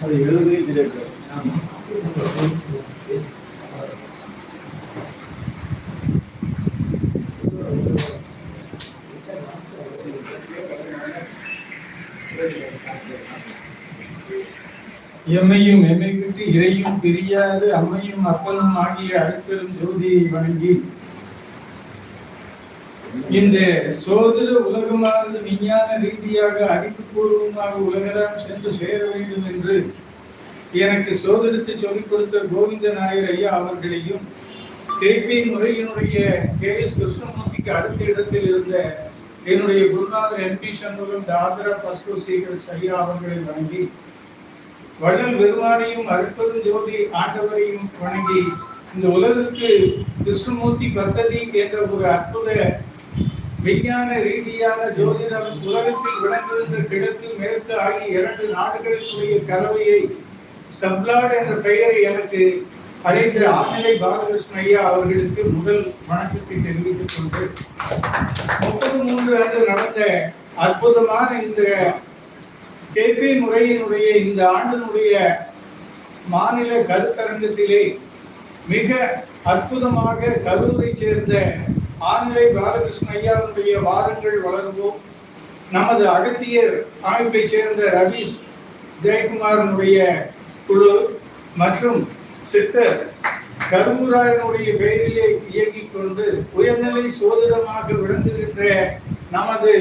அது எழுதுவே தெரியாது எம்மையும் எம்மை விட்டு இறையும் பிரியாது அம்மையும் அப்பனும் ஆகிய அருட்பெரும் ஜோதியை வணங்கி இந்த சோதர உலகமானது விஞ்ஞான ரீதியாக அறிவுபூர்வமாக உலகெல்லாம் சென்று சேர வேண்டும் என்று எனக்கு சோதரித்து சொல்லிக் கொடுத்த கோவிந்த நாயர் ஐயா அவர்களையும் கேபி முறையினுடைய கே. எஸ். கிருஷ்ணமூர்த்திக்கு அடுத்த இடத்தில் இருந்த என்னுடைய குருநாதர் எம்பி சண்முகம் தாதரா பஸ்கோ சீகர் ஐயா அவர்களை வணங்கி வள்ளல் பெருமானையும் அற்பதும் ஜோதி ஆண்டவரையும் வணங்கி இந்த உலகத்துக்கு கிருஷ்ணமூர்த்தி பத்ததி என்ற ஒரு அற்புத விஞ்ஞான ரீதியான ஜோதிடம் உலகத்தில் விளங்குகின்ற கிழக்கு மேற்கு ஆகிய இரண்டு நாடுகளினுடைய கலவையை சப்லாட் என்ற பெயரை எனக்கு அழைத்த ஆநிலை பாலகிருஷ்ண ஐயா அவர்களுக்கு முதல் வணக்கத்தை தெரிவித்துக் கொண்டு முப்பது மூன்று அன்று நடந்த அற்புதமான இந்த கேபி முறையினுடைய இந்த ஆண்டினுடைய மாநில கருத்தரங்கத்திலே மிக அற்புதமாக கரூரை சேர்ந்த ஆநிலை பாலகிருஷ்ண ஐயாவுடைய வாரங்கள் வளர்வோம் நமது அகத்தியர் அமைப்பை சேர்ந்த ரவீஷ் ஜெயக்குமாரனுடைய குழு மற்றும் சித்தர் கருவூராயனுடைய பெயரிலே இயங்கிக் கொண்டு உயர்நிலை சோதிடமாக விளங்குகின்ற நமது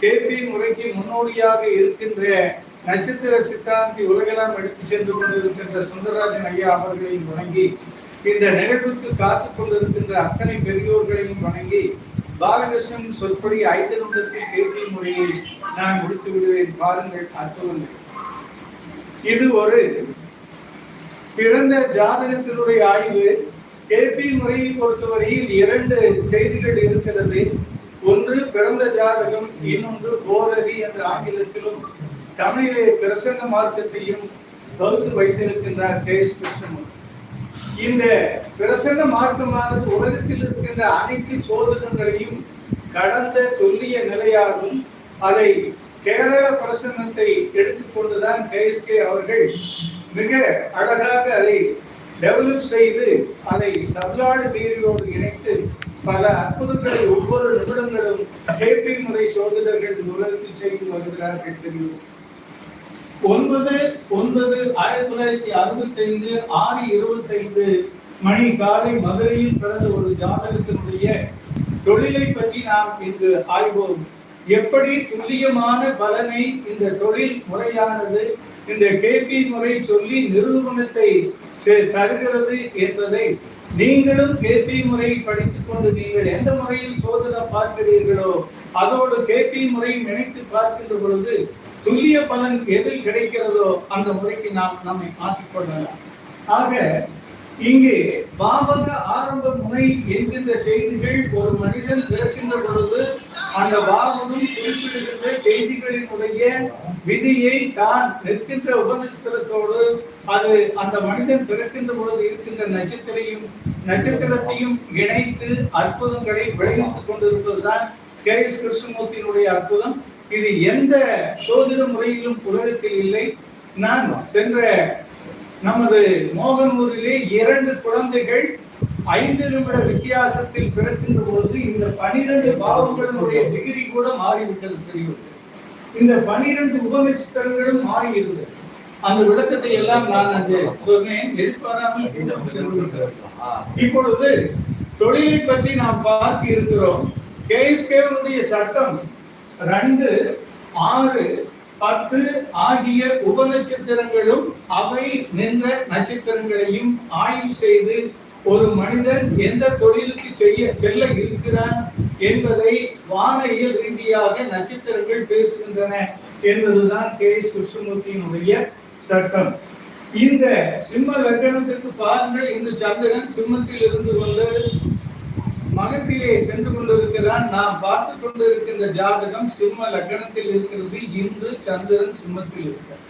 கேபி முறைக்கு முன்னோடியாக இருக்கின்ற நட்சத்திர சித்தாந்தி உலகெல்லாம் எடுத்து சென்று கொண்டிருக்கின்ற சுந்தரராஜன் ஐயா அவர்களையும் வணங்கி இந்த நிகழ்வுக்கு காத்து கொண்டிருக்கின்ற அத்தனை பெரியோர்களையும் வணங்கி பாலகிருஷ்ணன் சொற்படி ஐந்து நிமிடத்தில் கேபி முறையை நான் முடித்து விடுவேன் பாருங்கள் அற்புதங்கள். இது ஒரு பிறந்த ஜாதகத்தினுடைய ஆய்வு. கேபி முறையை பொறுத்தவரையில் இரண்டு செய்திகள் இருக்கிறது. ஒன்று பிறந்த ஜாதகம் இன்னொன்று போரதி என்ற ஆங்கிலத்திலும் தமிழிலே பிரசன்ன மார்க்கத்தையும் வகுத்து வைத்திருக்கின்றார் கே எஸ் கிருஷ்ணமூர்த்தி. இந்த பிரசன்ன மார்க்கமானது உலகத்தில் இருக்கின்ற அனைத்து சோதனங்களையும் கடந்த தொல்லிய நிலையாகும் அதை கேரள பிரசன்னத்தை எடுத்துக்கொண்டுதான் கேஎஸ்கே அவர்கள் மிக அழகாக அதை டெவலப் செய்து அதை சப்லாடு தீர்வோடு இணைத்து பல அற்புதங்களை ஒவ்வொரு நிமிடங்களும் கேபி முறை சோதனர்கள் உலகத்தில் செய்து வருகிறார்கள் தெரியும். ஒன்பது ஒன்பது ஆயிரத்தி தொள்ளாயிரத்தி அறுபத்தி ஐந்து ஆறு இருபத்தி ஐந்து மணி காலை மதுரையில் பிறந்த ஒரு ஜாதகத்தினுடைய தொழிலை பற்றி நாம் இங்கு ஆய்வோம். எப்படி துல்லியமான பலனை இந்த தொழில் முறையானது இந்த கேபி முறை சொல்லி நிரூபணத்தை செ- தருகிறது என்பதை நீங்களும் கேபி முறை படித்துக் கொண்டு நீங்கள் எந்த முறையில் சோதனை பார்க்கிறீர்களோ அதோடு கேபி முறை இணைத்து பார்க்கின்ற பொழுது துல்லிய பலன் எதில் கிடைக்கிறதோ அந்த முறைக்கு நாம் நம்மை மாற்றிக்கொள்ளலாம் ஆக இங்கே பாபக ஆரம்ப முனை என்கின்ற செய்திகள் ஒரு மனிதன் பிறக்கின்ற பொழுது அந்த பாவகம் குறிப்பிடுகின்ற செய்திகளினுடைய விதியை தான் நிற்கின்ற உபநட்சத்திரத்தோடு அது அந்த மனிதன் பிறக்கின்ற பொழுது இருக்கின்ற நட்சத்திரையும் நட்சத்திரத்தையும் இணைத்து அற்புதங்களை விளைவித்துக் கொண்டிருப்பதுதான் கே எஸ் கிருஷ்ணமூர்த்தியினுடைய அற்புதம். இது எந்த சோதிட முறையிலும் உலகத்தில் இல்லை. நான் சென்ற நமது மோகனூரிலே இரண்டு குழந்தைகள் ஐந்து நிமிட வித்தியாசத்தில் பிறக்கின்ற பொழுது இந்த பனிரெண்டு பாவங்களுடைய டிகிரி கூட மாறிவிட்டது தெரியும். இந்த பனிரெண்டு உபநட்சத்திரங்களும் மாறி இருந்தது அந்த விளக்கத்தை எல்லாம் நான் அங்கு சொன்னேன். எதிர்பாராமல். இப்பொழுது தொழிலை பற்றி நாம் பார்க்க இருக்கிறோம். கேஎஸ்கேவுடைய சட்டம் ரெண்டு ஆறு பத்து ஆகிய உபநட்சத்திரங்களும் அவை நின்ற நட்சத்திரங்களையும் ஆய்வு செய்து ஒரு மனிதன் எந்த தொழிலுக்கு செய்ய செல்ல இருக்கிறான் என்பதை வானியல் ரீதியாக நட்சத்திரங்கள் பேசுகின்றன என்பதுதான் கே. எஸ். சட்டம். இந்த சிம்ம லக்னத்திற்கு பாருங்கள் இந்த சந்திரன் சிம்மத்தில் இருந்து வந்து மகத்திலே சென்று கொண்டிருக்கிறான். நாம் பார்த்து கொண்டிருக்கின்ற ஜாதகம் சிம்ம லக்னத்தில் இருக்கிறது. இன்று சந்திரன் சிம்மத்தில் இருக்கிறார்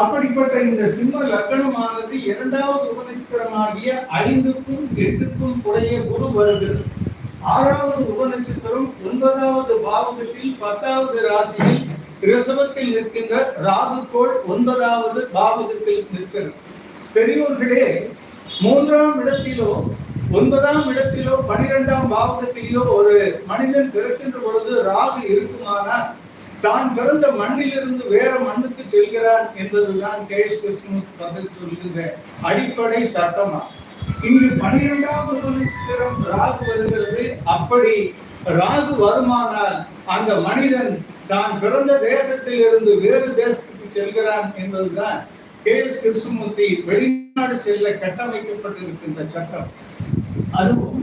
அப்படிப்பட்ட இந்த சிம்ம லக்னமானது இரண்டாவது உபநட்சத்திரமாகிய ஐந்துக்கும் எட்டுக்கும் உடைய குரு வருகிறது ஆறாவது உபநட்சத்திரம் ஒன்பதாவது பாவகத்தில் பத்தாவது ராசியில் ரிசவத்தில் நிற்கின்ற ராகுகோள் ஒன்பதாவது பாவகத்தில் நிற்கிறது. பெரியோர்களே மூன்றாம் இடத்திலோ ஒன்பதாம் இடத்திலோ பனிரெண்டாம் பாவகத்திலேயோ ஒரு மனிதன் பிறக்கின்ற பொழுது ராகு இருக்குமானால் தான் பிறந்த மண்ணிலிருந்து வேற மண்ணுக்கு செல்கிறான் என்பதுதான் கே எஸ் கிருஷ்ணமூர்த்தி பதில் சொல்லுகிற அடிப்படை சட்டமா. இங்கு பனிரெண்டாவது நட்சத்திரம் ராகு வருகிறது. அப்படி ராகு வருமானால் அந்த மனிதன் தான் பிறந்த தேசத்தில் இருந்து வேறு தேசத்துக்கு செல்கிறான் என்பதுதான் கே எஸ் கிருஷ்ணமூர்த்தி வெளிநாடு செல்ல கட்டமைக்கப்பட்டிருக்கின்ற சட்டம். அதுவும்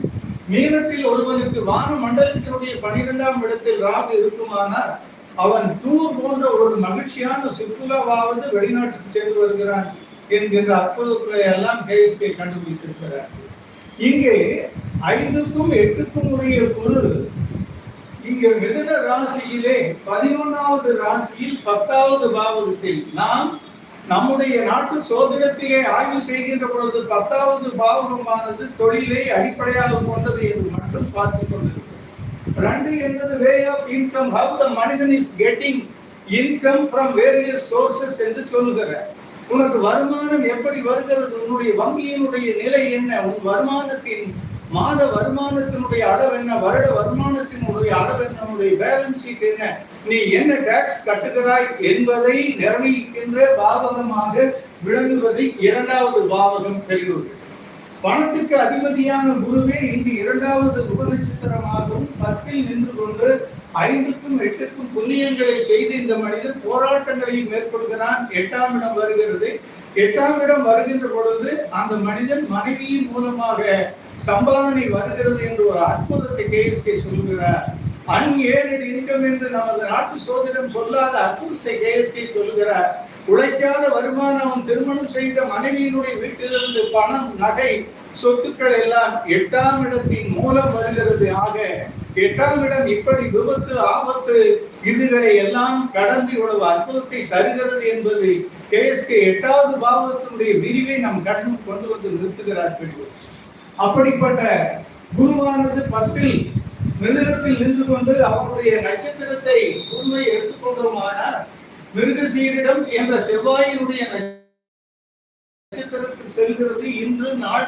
மீனத்தில் ஒருவனுக்கு வான மண்டலத்தினுடைய பனிரெண்டாம் இடத்தில் ராகு இருக்குமானால் அவன் டூர் போன்ற ஒரு மகிழ்ச்சியான சுற்றுலாவாவது வெளிநாட்டுக்கு சென்று வருகிறான் என்கின்ற அற்புதங்களை எல்லாம் கேஎஸ்கே கண்டுபிடித்திருக்கிறார். இங்கே ஐந்துக்கும் எட்டுக்கும் உரிய பொருள் இங்கே மிதுன ராசியிலே பதினொன்றாவது ராசியில் பத்தாவது பாவகத்தில் நாம் நம்முடைய நாட்டு சோதிடத்தையே ஆய்வு செய்கின்ற பொழுது பத்தாவது பாவகமானது தொழிலை அடிப்படையாக கொண்டது என்று மட்டும் பார்த்துக் கொண்டிருக்கிறோம். ரெண்டு என்பது way of income how the மனிதன் is getting income from various sources என்று சொல்லுகிற உனக்கு வருமானம் எப்படி வருகிறது உன்னுடைய வங்கியினுடைய நிலை என்ன உன் வருமானத்தின் மாத வருமானத்தினுடைய அளவு என்ன? வருட வருமானத்தினுடைய அளவு என்ன? உன்னுடைய பேலன்ஸ் ஷீட் என்ன? நீ என்ன டாக்ஸ் கட்டுகிறாய் என்பதை நிர்ணயிக்கின்ற பாவகமாக விளங்குவது இரண்டாவது பாவகம் பெரியோர்கள் பணத்துக்கு அதிபதியான குருவே இங்கு இரண்டாவது உபநட்சத்திரமாகவும் பத்தில் நின்று கொண்டு ஐந்துக்கும் எட்டுக்கும் புண்ணியங்களை செய்து இந்த மனிதன் போராட்டங்களை மேற்கொள்கிறான். எட்டாம் இடம் வருகிறது. எட்டாம் இடம் வருகின்ற பொழுது அந்த மனிதன் மனைவியின் மூலமாக சம்பாதனை வருகிறது என்று ஒரு அற்புதத்தை கேஎஸ்கே சொல்லுகிறார் அன்ஏர்டு இன்கம் என்று நமது நாட்டு சோதனம் சொல்லாத அற்புதத்தை கேஎஸ்கே சொல்லுகிறார் உழைக்காத வருமானம் அவன் திருமணம் செய்த மனைவியினுடைய வீட்டிலிருந்து பணம் நகை சொத்துக்கள் எல்லாம் எட்டாம் இடத்தின் மூலம் வருகிறது. ஆக எட்டாம் இடம் இப்படி விபத்து ஆபத்து இதுகளை எல்லாம் கடந்து இவ்வளவு அற்புதத்தை தருகிறது என்பது கேஎஸ்கே எட்டாவது பாவத்தினுடைய விரிவை நம் கண்ணும் கொண்டு வந்து நிறுத்துகிறார் பெற்றோர் அப்படிப்பட்ட குருவானது பத்தில் மிருகத்தில் நின்று கொண்டு அவருடைய நட்சத்திரத்தை உண்மை எடுத்துக்கொண்டோமானால் மிருகசீரிடம் என்ற செவ்வாயினுடைய நட்சத்திரத்தில் செல்கிறது. இன்று நாள்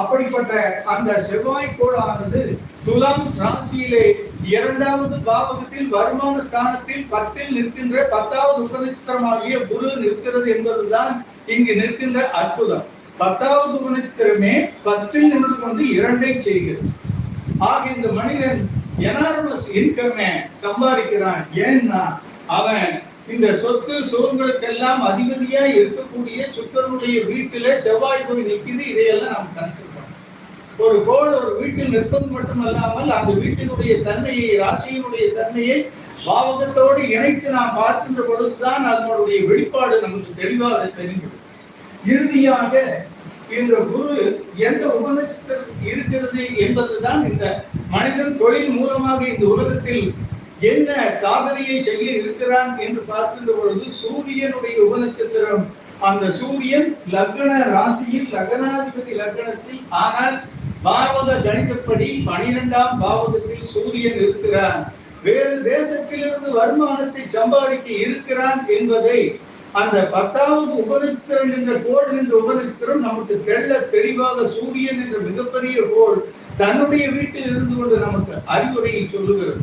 அப்படிப்பட்ட அந்த செவ்வாய் கோளானது துலாம் ராசியிலே இரண்டாவது பாவகத்தில் வருமான ஸ்தானத்தில் பத்தில் நிற்கின்ற பத்தாவது உபநட்சத்திரமாகிய குரு நிற்கிறது என்பதுதான் இங்கு நிற்கின்ற அற்புதம். பத்தாவது குணச்சித்திரமே பத்தில் நின்று கொண்டு இரண்டை செய்கிறது. ஆக இந்த மனிதன் எனார்மஸ் இன்கம் சம்பாதிக்கிறான். ஏன்னா அவன் இந்த சொத்து சோர்களுக்கெல்லாம் அதிபதியா இருக்கக்கூடிய சுக்கரனுடைய வீட்டிலே செவ்வாய் போய் நிற்குது. இதையெல்லாம் நாம் கன்சிடர் ஒரு கோள் ஒரு வீட்டில் நிற்பது மட்டுமல்லாமல் அந்த வீட்டினுடைய தன்மையை ராசியினுடைய தன்மையை பாவகத்தோடு இணைத்து நாம் பார்க்கின்ற பொழுதுதான் அதனுடைய வெளிப்பாடு நமக்கு தெளிவாக தெரிகிறது. இறுதியாக இந்த குரு எந்த உபநட்சத்திரத்தில் இருக்கிறது என்பதுதான் இந்த மனிதன் தொழில் மூலமாக இந்த உலகத்தில் என்ன சாதனையை செய்ய இருக்கிறான் என்று பார்க்கின்ற பொழுது சூரியனுடைய உபநட்சத்திரம் அந்த சூரியன் லக்ன ராசியில் லக்னாதிபதி லக்னத்தில் ஆனால் பாவக கணிதப்படி பனிரெண்டாம் பாவகத்தில் சூரியன் இருக்கிறான். வேறு தேசத்திலிருந்து வருமானத்தை சம்பாதிக்க இருக்கிறான் என்பதை அந்த பத்தாவது உபநட்சத்திரம் என்ற கோள் என்ற உபநட்சத்திரம் நமக்கு தெள்ள தெளிவாக சூரியன் என்ற மிகப்பெரிய கோள் தன்னுடைய வீட்டில் இருந்து கொண்டு நமக்கு அறிவுரையை சொல்லுகிறது.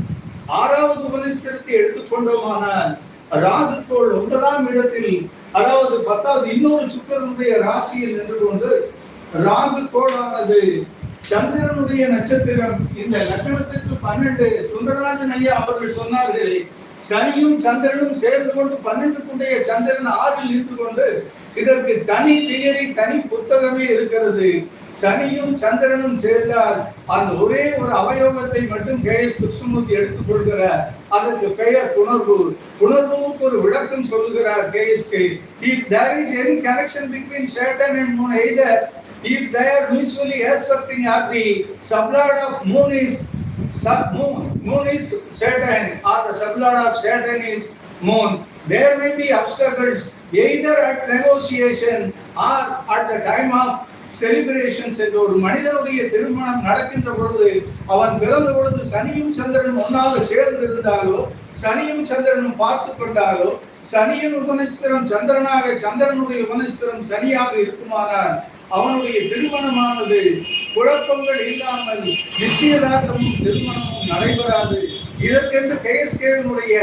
ஆறாவது உபநட்சத்திரத்தை எடுத்துக்கொண்டோமானால் ராகு கோள் ஒன்பதாம் இடத்தில் அதாவது பத்தாவது இன்னொரு சுக்கரனுடைய ராசியில் நின்று கொண்டு ராகு கோளானது சந்திரனுடைய நட்சத்திரம். இந்த லக்னத்துக்கு பன்னெண்டு சுந்தரராஜன் ஐயா அவர்கள் சொன்னார்கள் சனியும் சந்திரனும் சேர்ந்து கொண்டு பன்னெண்டுக்குடைய சந்திரன் ஆறில் இருந்து கொண்டு இதற்கு தனி தியரி தனி புத்தகமே இருக்கிறது. சனியும் சந்திரனும் சேர்ந்தால் அந்த ஒரே ஒரு அவயோகத்தை மட்டும் கே எஸ் கிருஷ்ணமூர்த்தி எடுத்துக் கொள்கிறார். அதற்கு பெயர் புணர்வு புணர்வுக்கு ஒரு விளக்கம் சொல்லுகிறார் K S K. If there is any connection between Saturn and moon either if there mutually mutually aspecting at the sublord of moon sub moon. Moon is saturn or the sublord of saturn is moon. There may be obstacles either at negotiation or at the time of celebrations என்ற ஒரு மனிதனுடைய திருமணம் நடக்கின்ற பொழுது அவன் பிறந்த பொழுது சனியும் சந்திரனும் ஒன்றாக சேர்ந்து இருந்தாலோ சனியும் சந்திரனும் பார்த்து கொண்டாலோ சனியின் உபநட்சத்திரம் சந்திரனாக சந்திரனுடைய உபநட்சத்திரம் சனியாக இருக்குமானால் அவனுடைய திருமணமானது குழப்பங்கள் இல்லாமல் நிச்சயதார்த்தமும் திருமணமும் நடைபெறாது. இதற்கென்று கேஎஸ்கேவினுடைய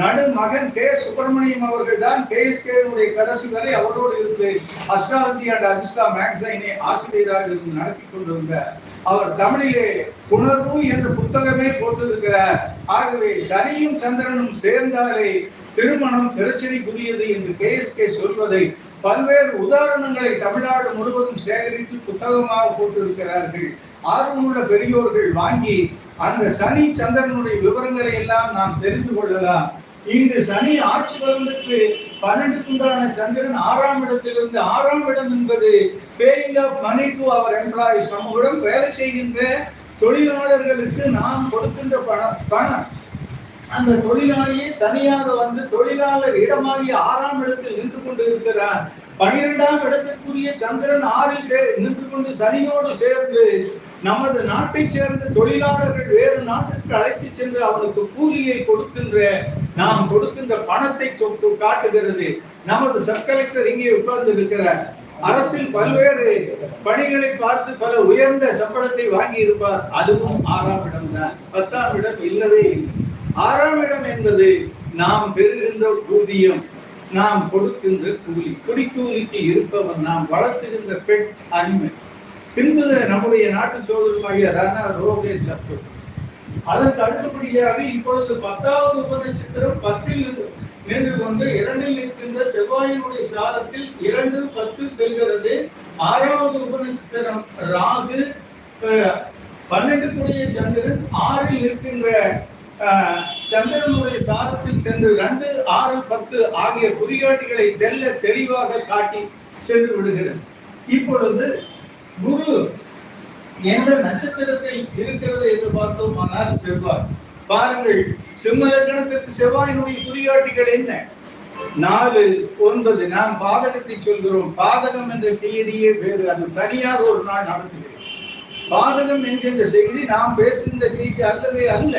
நடு மகன் கே. சுப்பிரமணியம் அவர்கள் தான் கேஎஸ்கேவினுடைய கடைசி வரை அவரோடு இருந்து அஸ்ட்ராலஜி அண்ட் அதிர்ஷ்டா மேக்சைனை ஆசிரியராக இருந்து நடத்தி கொண்டிருந்தார். அவர் தமிழிலே உணர்வு என்ற புத்தகமே போட்டிருக்கிறார். ஆகவே சனியும் சந்திரனும் சேர்ந்தாலே திருமணம் பிரச்சனைக்குரியது என்று கேஎஸ்கே சொல்வதை பல்வேறு உதாரணங்களை தமிழ்நாடு முழுவதும் சேகரித்து புத்தகமாக போட்டிருக்கிறார்கள். ஆர்வமுள்ள பெரியோர்கள் வாங்கி அந்த சனி சந்திரனுடைய விவரங்களை எல்லாம் நாம் தெரிந்து கொள்ளலாம். இன்று சனி ஆட்சி வருவதற்கு பன்னெண்டுக்குண்டான சந்திரன் ஆறாம் இடத்திலிருந்து ஆறாம் இடம் என்பது பேயிங் ஆஃப் மணி டு அவர் எம்ப்ளாயிஸ். நம்முடன் வேலை செய்கின்ற தொழிலாளர்களுக்கு நாம் கொடுக்கின்ற பணம் பணம். அந்த தொழிலாளியே சனியாக வந்து தொழிலாளர் இடமாகிய ஆறாம் இடத்தில் நின்று கொண்டு இருக்கிறார் பனிரெண்டாம் இடத்திற்குரிய சந்திரன் ஆறில் சே நின்று கொண்டு சனியோடு சேர்ந்து நமது நாட்டைச் சேர்ந்த தொழிலாளர்கள் வேறு நாட்டுக்கு அழைத்து சென்று அவனுக்கு கூலியை கொடுக்கின்ற நாம் கொடுக்கின்ற பணத்தை சொத்து காட்டுகிறது. நமது சப் கலெக்டர் இங்கே உட்கார்ந்து இருக்கிறார் அரசில் பல்வேறு பணிகளை பார்த்து பல உயர்ந்த சம்பளத்தை வாங்கி இருப்பார் அதுவும் ஆறாம் இடம் தான் பத்தாம் இடம் இல்லவே இல்லை. ஆறாம் இடம் என்பது நாம் பெறுகின்ற ஊதியம். நாம் கொடுக்கின்ற கூலி. குடிக்கூலிக்கு இருப்பவன் நாம் வளர்த்துகின்ற பெண் அடிமை. பின்பு நம்முடைய நாட்டு சோதரமாகிய ராணா ரோகே சத்து அதற்கு அடுத்தபடியாக இப்பொழுது பத்தாவது உபநட்சத்திரம் பத்தில் இருந்து- நின்று கொண்டு இரண்டில் இருக்கின்ற செவ்வாயினுடைய சாதத்தில் இரண்டு பத்து செல்கிறது. ஆறாவது உபநட்சத்திரம் ராகு பன்னெண்டுக்குரிய சந்திரன் ஆறில் இருக்கின்ற சந்திரனுடைய சாரத்தில் சென்று ரெண்டு ஆறு பத்து ஆகிய குறிகாட்டிகளை தெல்ல தெளிவாக காட்டி சென்று விடுகிறது. இப்பொழுது குரு எந்த நட்சத்திரத்தில் இருக்கிறது என்று பார்த்தோம் ஆனால் செவ்வாய். பாருங்கள் சிம்ம லக்னத்திற்கு செவ்வாயினுடைய குறிகாட்டிகள் என்ன? நாலு ஒன்பது நாம் பாதகத்தை சொல்கிறோம். பாதகம் என்ற தேதியே வேறு அது தனியாக ஒரு நாள் நடத்துகிறேன் பாதகம் என்கின்ற செய்தி நாம் பேசுகின்ற செய்தி அல்லவே அல்ல.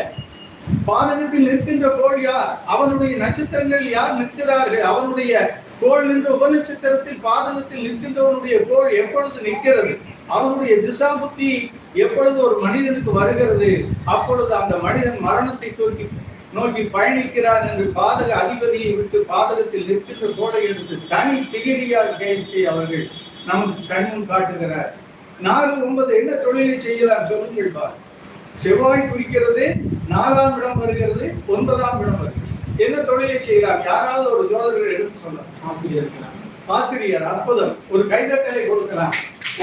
பாதகத்தில் நிற்கின்ற கோள் யார்? அவனுடைய நட்சத்திரங்கள் யார் நிற்கிறார்கள்? அவனுடைய கோள் நின்ற உபநட்சத்திரத்தில் பாதகத்தில் நிற்கின்றவனுடைய கோள் எப்பொழுது நிற்கிறது? அவனுடைய திசா புத்தி எப்பொழுது ஒரு மனிதனுக்கு வருகிறது? அப்பொழுது அந்த மனிதன் மரணத்தை தூக்கி நோக்கி பயணிக்கிறார் என்று பாதக அதிபதியை விட்டு பாதகத்தில் நிற்கின்ற கோளை எடுத்து தனி திகிரியார் கேஸ்டி அவர்கள் நமக்கு கண்ணும் காட்டுகிறார். நாலு ஒன்பது என்ன தொழிலை செய்யலாம் சொல்லுங்கள் பார். செவ்வாய் குறிக்கிறது நாலாம் இடம் வருகிறது ஒன்பதாம் இடம் வருகிறது. என்ன தொழிலை செய்கிறார் யாராவது ஒரு ஜோதர்கள் எடுத்து சொல்லலாம் ஆசிரியர் ஆசிரியர் அற்புதம். ஒரு கைதட்டலை கொடுக்கலாம்.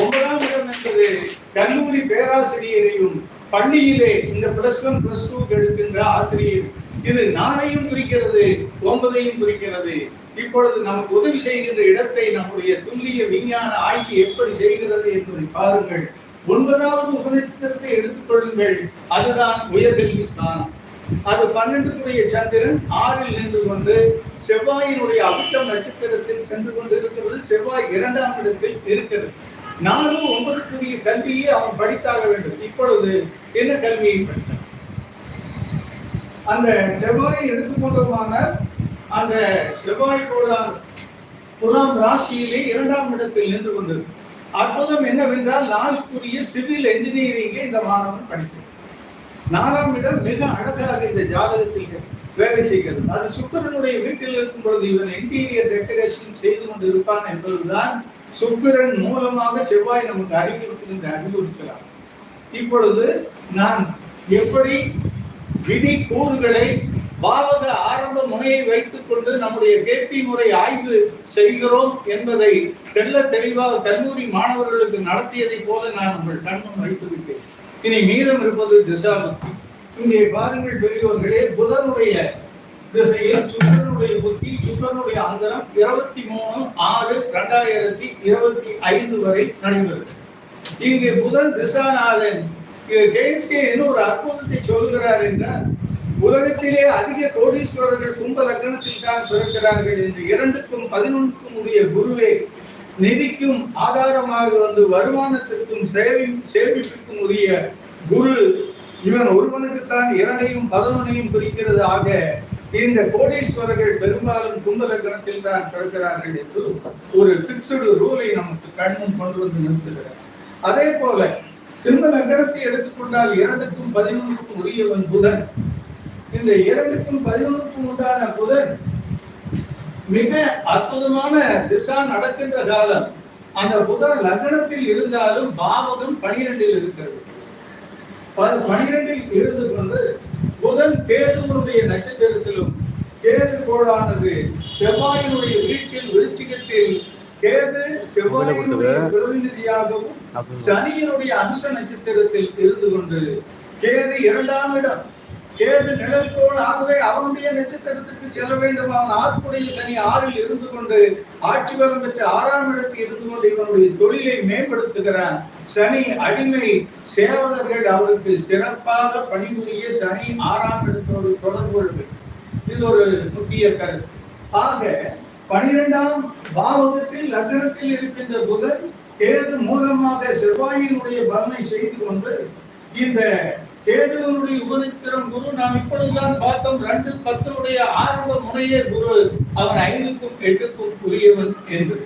ஒன்பதாம் இடம் என்பது கல்லூரி பேராசிரியரையும் பள்ளியிலே இந்த பிளஸ் ஒன் பிளஸ் டூ எடுக்கின்ற ஆசிரியர். இது நாளையும் குறிக்கிறது ஒன்பதையும் குறிக்கிறது. இப்பொழுது நமக்கு உதவி செய்கின்ற இடத்தை நம்முடைய துல்லிய விஞ்ஞான ஆய்வு எப்படி செய்கிறது என்பதை பாருங்கள். ஒன்பதாவது உபநட்சத்திரத்தை எடுத்துக்கொள்ளுங்கள் அதுதான் உயர்கல்வி ஸ்தானம் அது பன்னெண்டுக்குரிய சந்திரன் ஆறில் நின்று கொண்டு செவ்வாயினுடைய அவிட்டம் நட்சத்திரத்தில் சென்று கொண்டு இருக்கிறது செவ்வாய் இரண்டாம் இடத்தில் இருக்கிறது. நாலு ஒன்பதுக்குரிய கல்வியை அவன் படித்தாக வேண்டும். இப்பொழுது என்ன கல்வியை படித்தான்? அந்த செவ்வாயை எடுத்துக்கொண்டோமானால் அந்த செவ்வாய் கோளார் துலாம் ராசியிலே இரண்டாம் இடத்தில் நின்று கொண்டது அற்புதம் என்னவென்றால் நாளுக்குரிய சிவில் என்ஜினியரிங்கை இந்த மாணவன் படிக்கிறான். நாலாம் இடம் மிக அழகாக இந்த ஜாதகத்தில் வேலை செய்கிறது. அது சுக்கிரனுடைய வீட்டில் இருக்கும் பொழுது இவன் இன்டீரியர் டெக்கரேஷன் செய்து கொண்டு இருப்பான் என்பதுதான் சுக்கிரன் மூலமாக செவ்வாய் நமக்கு அறிவுறுத்துகின்ற அறிவுறுத்தலாம். இப்பொழுது நான் எப்படி விதி கூறுகளை பாவக ஆரம்ப முனையை வைத்துக் கொண்டு நம்முடைய கேபி முறை ஆய்வு செய்கிறோம் என்பதை தெள்ள தெளிவாக கல்லூரி மாணவர்களுக்கு நடத்தியதை போல நான் உங்கள் கண்முன் வைத்துவிட்டேன் இனி மீதம் இருப்பது திசாபுத்தி. இங்கே பாருங்கள் பெரியவர்களே புதனுடைய திசையில் சுக்கரனுடைய புத்தி சுக்கரனுடைய அந்தரம் இருபத்தி மூணு ஆறு ரெண்டாயிரத்தி இருபத்தி ஐந்து வரை நடைபெறும். இங்கு புதன் திசாநாதன். கேஎஸ்கே என்ன ஒரு அற்புதத்தை சொல்கிறார் என்றால் உலகத்திலே அதிக கோடீஸ்வரர்கள் கும்ப லக்னத்தில் தான் பிறக்கிறார்கள் என்று இரண்டுக்கும் பதினொன்றுக்கும் உரிய குருவே நிதிக்கும் ஆதாரமாக வந்து வருமானத்திற்கும் சேவை சேமிப்புக்கும் உரிய குரு இவன் ஒருவனுக்குத்தான் இரண்டையும் பதினொன்னையும் குறிக்கிறது ஆக இந்த கோடீஸ்வரர்கள் பெரும்பாலும் கும்ப லக்னத்தில் தான் பிறக்கிறார்கள் என்று ஒரு பிக்சடு ரூலை நமக்கு கண்முன் கொண்டு வந்து நிறுத்துகிறார். அதே போல சிம்ம லக்னத்தை எடுத்துக்கொண்டால் இரண்டுக்கும் பதினொன்றுக்கும் உரியவன் புதன். இந்த இரண்டுக்கும் பதினொன்றுக்கும் உண்டான புதன் மிக அற்புதமான திசா நடக்கின்ற காலம். அந்த புதன் லக்னத்தில் இருந்தாலும் பாவகம் பனிரெண்டில் இருக்கிறது. பனிரெண்டில் இருந்து கொண்டு புதன் கேதுவனுடைய நட்சத்திரத்திலும் கேது கோளானது செவ்வாயினுடைய வீட்டில் விருச்சிகத்தில் கேது செவ்வாயினுடைய பிரதிநிதியாகவும் சனியினுடைய அம்ச நட்சத்திரத்தில் இருந்து கொண்டு கேது இரண்டாம் இடம். கேது நிழல்கோள் ஆகவே அவனுடைய நட்சத்திரத்துக்கு செல்ல வேண்டும். அவன் ஆறுக்குடைய சனி ஆறில் இருந்து கொண்டு ஆட்சி பலம் பெற்று ஆறாம் இடத்தில் இருந்து கொண்டு இவனுடைய தொழிலை மேம்படுத்துகிறான். சனி அடிமை சேவகர்கள் அவருக்கு சிறப்பாக பணிபுரிய சனி ஆறாம் இடத்தோடு தொடர்பு கொள்வது இது ஒரு முக்கிய கருத்து. ஆக பனிரெண்டாம் பாவகத்தில் லக்னத்தில் இருக்கின்ற புதன் கேது மூலமாக செவ்வாயினுடைய பலனை செய்து கொண்டு இந்த கேதுவனுடைய உபநட்சத்திரம் குரு. நாம் இப்பொழுதுதான் பார்த்தோம் ரெண்டு பத்தனுடைய ஆரம்ப முனையே குரு. அவன் ஐந்துக்கும் எட்டுக்கும் உரியவன் என்று.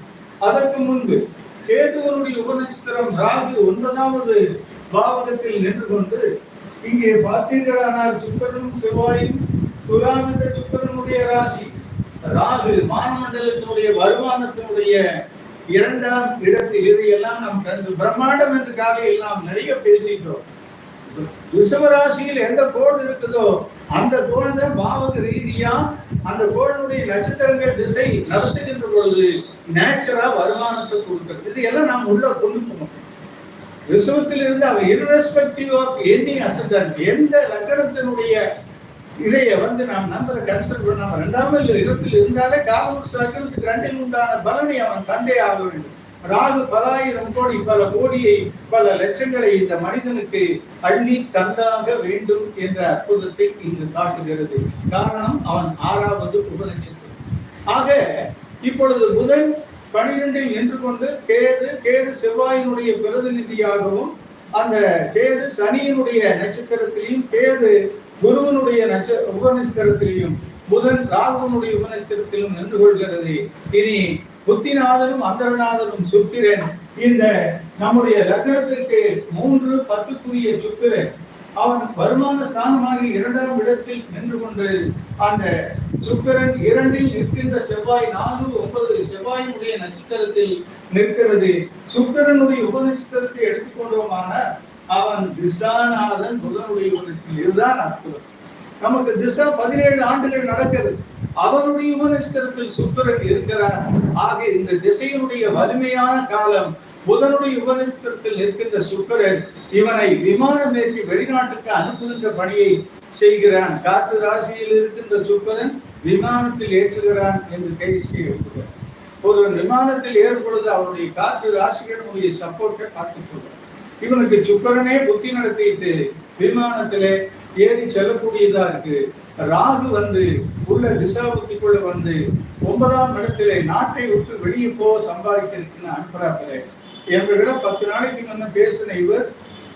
அதற்கு முன்பு கேதுவனுடைய உபநட்சத்திரம் ராகு ஒன்பதாவது பாவகத்தில் நின்று கொண்டு இங்கே பார்த்தீர்களானால் சுக்கரனும் செவ்வாயும் துலாம் என்ற சுக்கரனுடைய ராசி ராகு மானமண்டலத்தினுடைய வருமானத்தினுடைய இரண்டாம் இடத்தில் இதையெல்லாம் நாம் பிரம்மாண்டம் என்று காலையில் நாம் நிறைய பேசிட்டோம். ரிஷபராசியில் எந்த கோள் இருக்குதோ அந்த கோள் தான் பாவக ரீதியா அந்த கோளுடைய நட்சத்திரங்கள் திசை நடத்துகின்ற பொழுது நேச்சுரா வருமானத்தை கொடுக்கிறது. இது எல்லாம் நாம் உள்ள கொண்டு போகணும். ரிஷபத்தில் இருந்து அவன் இரஸ்பெக்டிவ் ஆஃப் எனி அசண்டன்ட் எந்த லக்கணத்தினுடைய இதைய வந்து நாம் நம்பரை கன்சல்ட் பண்ணாம ரெண்டாம் இடத்தில் இருந்தாலே காவல் லக்கணத்துக்கு ரெண்டில் உண்டான பலனை அவன் தந்தை ஆக வேண்டும். ராகு பலாயிரம் கோடி பல கோடியை பல லட்சங்களை இந்த மனிதனுக்கு அள்ளி தந்தாக வேண்டும் என்ற அற்புதத்தை இங்கு காட்டுகிறது. காரணம் அவன் ஆறாவது உபநட்சத்திரம். ஆக இப்பொழுது புதன் பனிரெண்டில் நின்று கொண்டு கேது கேது செவ்வாயினுடைய பிரதிநிதியாகவும் அந்த கேது சனியினுடைய நட்சத்திரத்திலையும் கேது குருவனுடைய நட்ச உபநட்சத்திரத்திலையும் புதன் ராகுவனுடைய உபநட்சத்திரத்திலும் நின்று கொள்கிறது. இனி புத்திநாதனும் அந்தரநாதனும் சுக்கிரன். இந்த நம்முடைய லக்னத்திற்கு மூன்று பத்துக்குரிய சுக்கிரன். அவன் வருமான ஸ்தானமாகி இரண்டாம் இடத்தில் நின்று கொண்டு அந்த சுக்கிரன் இரண்டில் நிற்கின்ற செவ்வாய் நான்கு ஒன்பது செவ்வாயினுடைய நட்சத்திரத்தில் நிற்கிறது. சுக்கிரனுடைய உபநட்சத்திரத்தை எடுத்துக்கொண்டோமான அவன் திசாநாதன் புதனுடைய உபநட்சத்தில் இதுதான் அற்புதம். நமக்கு திசா பதினேழு ஆண்டுகள் நடக்கிறது. அவனுடைய உபநட்சத்திரத்தில் சுக்கரன் இருக்கிறார் ஆக இந்த திசையினுடைய வலிமையான காலம் புதனுடைய உபநட்சத்திரத்தில் நிற்கின்ற சுக்கரன் இவனை விமானம் ஏற்றி வெளிநாட்டுக்கு அனுப்புகின்ற பணியை செய்கிறான். காற்று ராசியில் இருக்கின்ற சுக்கரன் விமானத்தில் ஏற்றுகிறான் என்று கைது செய்யப்படுகிறார் ஒருவன் விமானத்தில் ஏற்பொழுது அவனுடைய அவருடைய காற்று ராசிகளுடைய சப்போர்ட்டை பார்த்து சொல்றான் இவனுக்கு சுக்கரனே புத்தி நடத்திட்டு விமானத்திலே ஏறி செல்லக்கூடியதா இருக்கு. ராகு வந்து உள்ள திசாபுத்திக்குள்ள வந்து ஒன்பதாம் இடத்திலே நாட்டை விட்டு வெளியே போக சம்பாதிக்கிறதுக்குன்னு அனுப்புறாங்களே எங்களிடம் பத்து நாளைக்கு முன்ன பேசின இவர்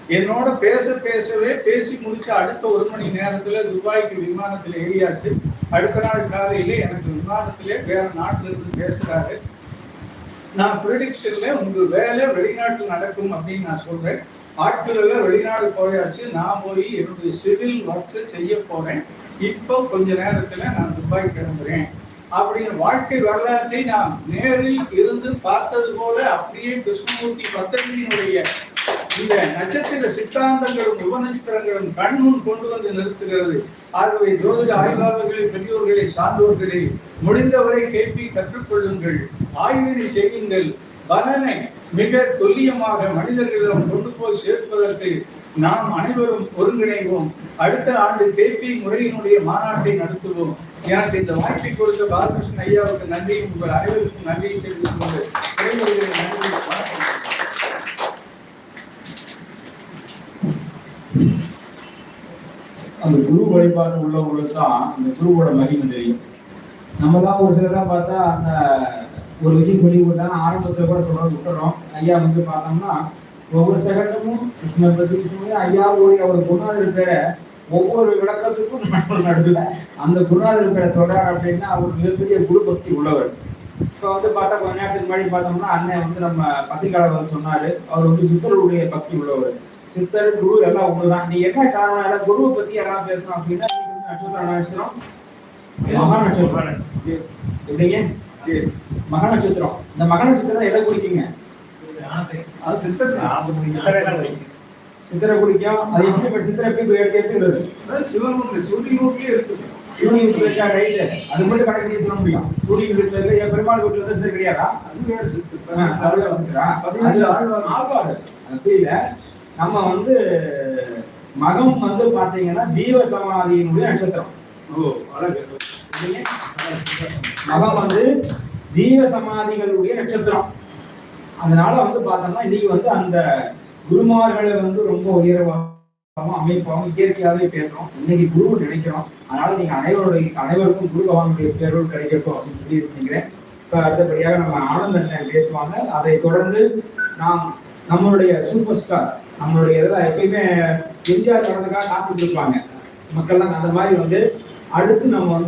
என்னோட பேச பேசவே பேசி முடிச்ச அடுத்த ஒரு மணி நேரத்துல துபாய்க்கு விமானத்துல ஏறியாச்சு. அடுத்த நாள் காலையில எனக்கு விமானத்திலே வேற நாட்டுல இருந்து பேசுறாரு. நான் ப்ரிடிக்ஷன்ல உங்க வேலை வெளிநாட்டில் நடக்கும் அப்படின்னு நான் சொல்றேன். ஆட்கள் எல்லாம் வெளிநாடு போயாச்சு. நான் போய் என்னுடைய சிவில் ஒர்க்ஸை செய்ய போறேன். இப்போ கொஞ்ச நேரத்துல நான் துபாய் கிளம்புறேன். அப்படின்னு வாழ்க்கை வரலாற்றை நாம் நேரில் இருந்து பார்த்தது போல அப்படியே கிருஷ்ணமூர்த்தி பத்ததியினுடைய இந்த நட்சத்திர சித்தாந்தங்களும் உபநட்சத்திரங்களும் கண்முன் கொண்டு வந்து நிறுத்துகிறது. ஆகவே ஜோதிட ஆய்வாளர்களை பெரியோர்களை சார்ந்தோர்களை முடிந்தவரை கேள்வி கற்றுக்கொள்ளுங்கள். ஆய்வினை செய்யுங்கள். பலனை மிக துல்லியமாக மனிதர்களிடம் கொண்டு போய் சேர்ப்பதற்கு நாம் அனைவரும் ஒருங்கிணைவோம். அடுத்த ஆண்டு கேபி முறையினுடைய மாநாட்டை நடத்துவோம். எனக்கு இந்த வாய்ப்பை கொடுத்த பாலகிருஷ்ணன் ஐயாவுக்கு நன்றியும் உங்கள் அனைவருக்கும் நன்றியை தெரிவித்துக் கொண்டு நன்றி வணக்கம். அந்த குரு வழிபாடு உள்ளவங்களுக்கு தான் அந்த குருவோட மகிமை தெரியும். நம்மலாம் ஒரு சிலர்லாம் பார்த்தா அந்த ஒரு விஷயம் சொல்லி கொடுத்தாங்க ஆரம்பத்தில் கூட சொல்ல விட்டுறோம். ஐயா வந்து பார்த்தோம்னா ஒவ்வொரு செகண்டமும் கிருஷ்ணர் பற்றி ஐயாவுடைய அவர் குருநாதர் பேரை ஒவ்வொரு விளக்கத்துக்கும் நடுவில் அந்த குருநாதர் பேரை சொல்கிறார் அப்படின்னா அவர் மிகப்பெரிய குரு பக்தி உள்ளவர். இப்போ வந்து பார்த்தா கொஞ்ச நேரத்துக்கு முன்னாடி பார்த்தோம்னா அண்ணன் வந்து நம்ம பத்திரிகையாளர் வந்து சொன்னார். அவர் வந்து சித்தருடைய பக்தி உள்ளவர். சித்தர் குரு எல்லாம் ஒண்ணுதான். நீ என்ன காரணம் எல்லாம் குருவை பத்தி யாராவது பேசணும் அப்படின்னா நட்சத்திரம் நட்சத்திரம் மகா நட்சத்திரம். எப்படிங்க? மகா நட்சத்திரம். இந்த மகா நட்சத்திரம் எதை குறிக்குங்க? அது சித்தத்தை சித்திரை குறிக்கும் அது எப்படி இப்ப சித்திரை எப்படி எடுத்து எடுத்துக்கிறது? அதாவது சிவனுக்கு சூரியனுக்கே இருக்குது சூரியன் வீட்டுல இருக்கா ரைட்டு அது மட்டும் கணக்கு சொல்ல முடியும். சூரியன் வீட்டுல இருக்க என் பெருமாள் வீட்டுல இருந்தா சித்திரை கிடையாதா? அது வேற சித்திரா? அது புரியல நம்ம வந்து மகம் வந்து பாத்தீங்கன்னா ஜீவ சமாதியினுடைய நட்சத்திரம். ஓ அழகு? மகம் வந்து ஜீவ சமாதிகளுடைய நட்சத்திரம். அதனால வந்து பார்த்தோம்னா இன்னைக்கு வந்து அந்த குருமார்களை வந்து ரொம்ப உயர்வாகவும் அமைப்பாகவும் இயற்கையாகவே பேசுறோம். இன்னைக்கு குரு நினைக்கிறோம். அதனால நீங்க அனைவருடைய அனைவருக்கும் குரு பகவானுடைய பேரோடு கிடைக்கட்டும் அப்படின்னு சொல்லி நினைக்கிறேன். இப்ப அடுத்தபடியாக நம்ம ஆனந்த அண்ணன் பேசுவாங்க. அதை தொடர்ந்து நாம் நம்மளுடைய சூப்பர் ஸ்டார் நம்மளுடைய இதெல்லாம் எப்பயுமே எம்ஜிஆர் வரதுக்காக காத்துட்டு இருப்பாங்க. மக்கள்லாம் அந்த மாதிரி வந்து அடுத்து நம்ம வந்து